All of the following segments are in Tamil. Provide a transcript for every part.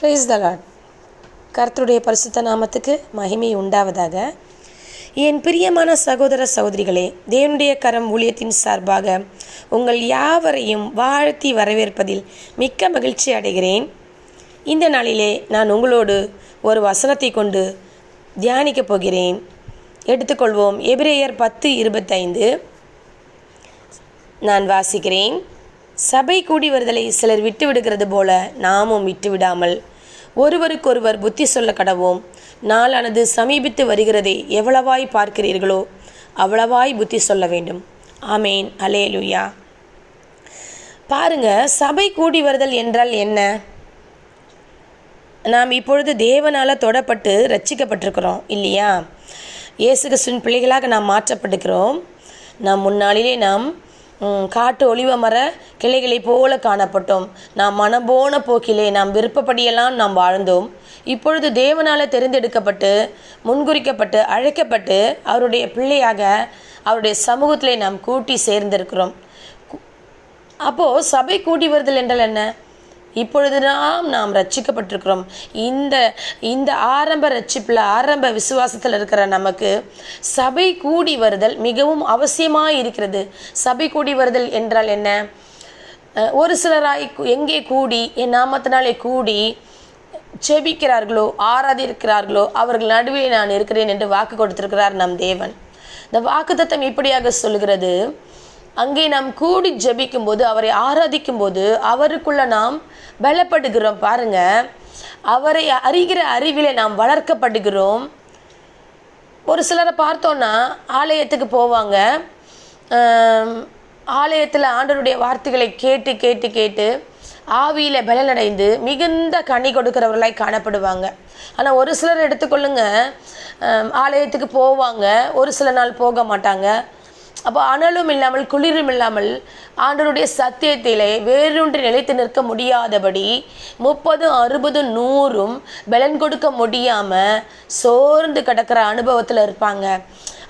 பிரைஸ் த லார்ட் கர்த்தருடைய பரிசுத்த நாமத்துக்கு மகிமை உண்டாவதாக. என் பிரியமான சகோதர சகோதரிகளே தேவனுடைய கரம் ஊழியத்தின் சார்பாக உங்கள் யாவரையும் வாழ்த்தி வரவேற்பதில் மிக்க மகிழ்ச்சி அடைகிறேன். இந்த நாளிலே நான் உங்களோடு ஒரு வசனத்தை கொண்டு தியானிக்கப் போகிறேன். எடுத்துக்கொள்வோம். எபிரேயர் பத்து இருபத்தைந்து. நான் வாசிக்கிறேன். சபை கூடி வருதலை சிலர் விட்டு விடுகிறது போல நாமும் விட்டு விடாமல் ஒருவருக்கொருவர் புத்தி சொல்ல கடவோம். நாளானது சமீபித்து வருகிறதை எவ்வளவாய் பார்க்கிறீர்களோ அவ்வளவாய் புத்தி சொல்ல வேண்டும். ஆமேன். அலேலுயா பாருங்க சபை கூடி வருதல் என்றால் என்ன? நாம் இப்பொழுது தேவனால் தொடப்பட்டு ரட்சிக்கப்பட்டிருக்கிறோம் இல்லையா? இயேசு கிறிஸ்துவின் பிள்ளைகளாக நாம் மாற்றப்பட்டுக்கிறோம். நாம் முன்னாளிலே நாம் காட்டு ஒளிவ மர கிளைகளைப் போல காணப்பட்டோம். நாம் மனபோன போக்கிலே நாம் விருப்பப்படியெல்லாம் நாம் வாழ்ந்தோம். இப்பொழுது தேவனால் தெரிந்தெடுக்கப்பட்டு முன்குறிக்கப்பட்டு அழைக்கப்பட்டு அவருடைய பிள்ளையாக அவருடைய சமூகத்திலே நாம் கூட்டி சேர்ந்திருக்கிறோம். அப்போது சபை கூடி வருதல் என்றால் என்ன? இப்பொழுது நாம் நாம் ரட்சிக்கப்பட்டிருக்கிறோம். இந்த இந்த ஆரம்ப ரட்சிப்பில் ஆரம்ப விசுவாசத்தில் இருக்கிற நமக்கு சபை கூடி வருதல் மிகவும் அவசியமாக இருக்கிறது. சபை கூடி வருதல் என்றால் என்ன? ஒரு சிலராய் எங்கே கூடி என் நாமத்தினாலே கூடி செபிக்கிறார்களோ ஆராதிக்கிறார்களோ அவர்கள் நடுவே நான் இருக்கிறேன் என்று வாக்கு கொடுத்திருக்கிறார் நம் தேவன். இந்த வாக்குத்தத்தம் இப்படியாக சொல்கிறது அங்கே நாம் கூடி ஜபிக்கும் போது அவரை ஆராதிக்கும் போது அவருக்குள்ள நாம் பலப்படுகிறோம். பாருங்க அவரை அறிகிற அறிவிலே நாம் வளர்க்கப்படுகிறோம். ஒரு சிலரை பார்த்தோன்னா ஆலயத்துக்கு போவாங்க. ஆலயத்தில் ஆண்டருடைய வார்த்தைகளை கேட்டு கேட்டு கேட்டு ஆவியில் பலனடைந்து மிகுந்த கனி கொடுக்கிறவர்களாய் காணப்படுவாங்க. ஆனால் ஒரு சிலர் எடுத்துக்கொள்ளுங்க ஆலயத்துக்கு போவாங்க ஒரு சில நாள் போக மாட்டாங்க. அப்போ அனலும் இல்லாமல் குளிரும் இல்லாமல் ஆண்டருடைய சத்தியத்திலே வேறொன்று நிலைத்து நிற்க முடியாதபடி முப்பதும் அறுபதும் நூறும் பலன் கொடுக்க முடியாமல் சோர்ந்து கிடக்கிற அனுபவத்தில் இருப்பாங்க.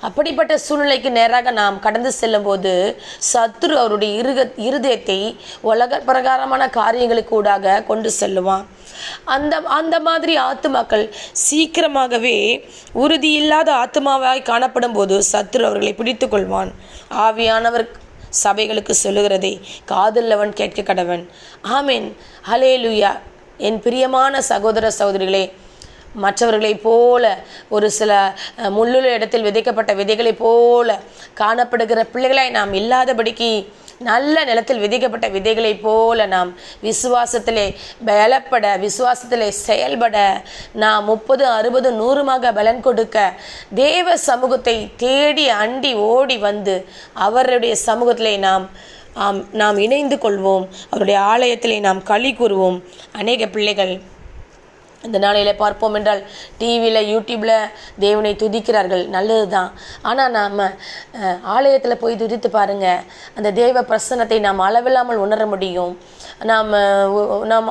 அப்படிப்பட்ட சூழ்நிலைக்கு நேராக நாம் கடந்து செல்லும்போது சத்துரு அவருடைய இருக இருதயத்தை உலக பிரகாரமான காரியங்களுக்கு ஊடாக கொண்டு செல்லுவான். அந்த அந்த மாதிரி ஆத்துமாக்கள் சீக்கிரமாகவே உறுதியில்லாத ஆத்துமாவாய் காணப்படும் போது சத்துரு அவர்களை பிடித்து கொள்வான் ஆவியானவர் சபைகளுக்கு சொல்லுகிறதை காதல்லவன் கேட்க கடவன். ஆமேன். ஹலேலுயா என் பிரியமான சகோதர சகோதரிகளே மற்றவர்களைப் போல ஒரு சில முள்ளுள்ள இடத்தில் விதைக்கப்பட்ட விதைகளைப் போல காணப்படுகிற பிள்ளைகளாய் நாம் இல்லாதபடிக்கு நல்ல நிலத்தில் விதைக்கப்பட்ட விதைகளைப் போல நாம் விசுவாசத்திலே பலப்பட விசுவாசத்திலே செயல்பட நாம் முப்பது அறுபது நூறுமாக பலன் கொடுக்க தேவ சமூகத்தை தேடி அண்டி ஓடி வந்து அவருடைய சமூகத்திலே நாம் நாம் இணைந்து கொள்வோம். அவருடைய ஆலயத்திலே நாம் களி கூறுவோம். அநேக பிள்ளைகள் இந்த நாளையில் பார்ப்போம் என்றால் டிவியில் யூடியூப்பில் தேவனை துதிக்கிறார்கள். நல்லது தான் ஆனால் நாம் ஆலயத்தில் போய் துதித்து பாருங்கள் அந்த தேவ பிரசன்னத்தை நாம் அளவில்லாமல் உணர முடியும். நாம் நாம்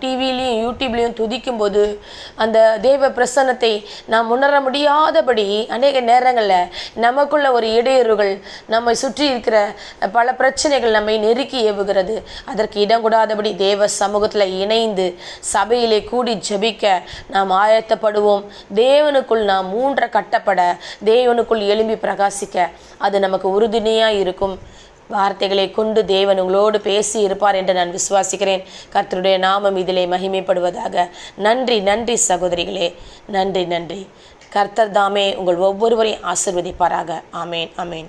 டிவிலையும் யூடியூப்லேயும் துதிக்கும்போது அந்த தேவ பிரசன்னத்தை நாம் உணர முடியாதபடி அநேக நேரங்களில் நமக்குள்ள ஒரு இடையூறுகள் நம்மை சுற்றி இருக்கிற பல பிரச்சனைகள் நம்மை நெருக்கி ஏவுகிறது. அதற்கு இடம் கூடாதபடி தேவ சமூகத்தில் இணைந்து சபையிலே கூடி ஜெபிக்க நாம் ஆயத்தப்படுவோம். தேவனுக்குள் நாம் மூன்ற கட்டப்பட தேவனுக்குள் எழும்பி பிரகாசிக்க அது நமக்கு உறுதுணையாக இருக்கும். வார்த்தைகளை கொண்டு தேவன் உங்களோடு பேசி இருப்பார் என்று நான் விசுவாசிக்கிறேன். கர்த்தருடைய நாமம் இதிலே மகிமைப்படுவதாக. நன்றி நன்றி சகோதரிகளே. நன்றி நன்றி. கர்த்தர் தாமே உங்கள் ஒவ்வொருவரையும் ஆசிர்வதிப்பாராக. ஆமேன் ஆமேன்.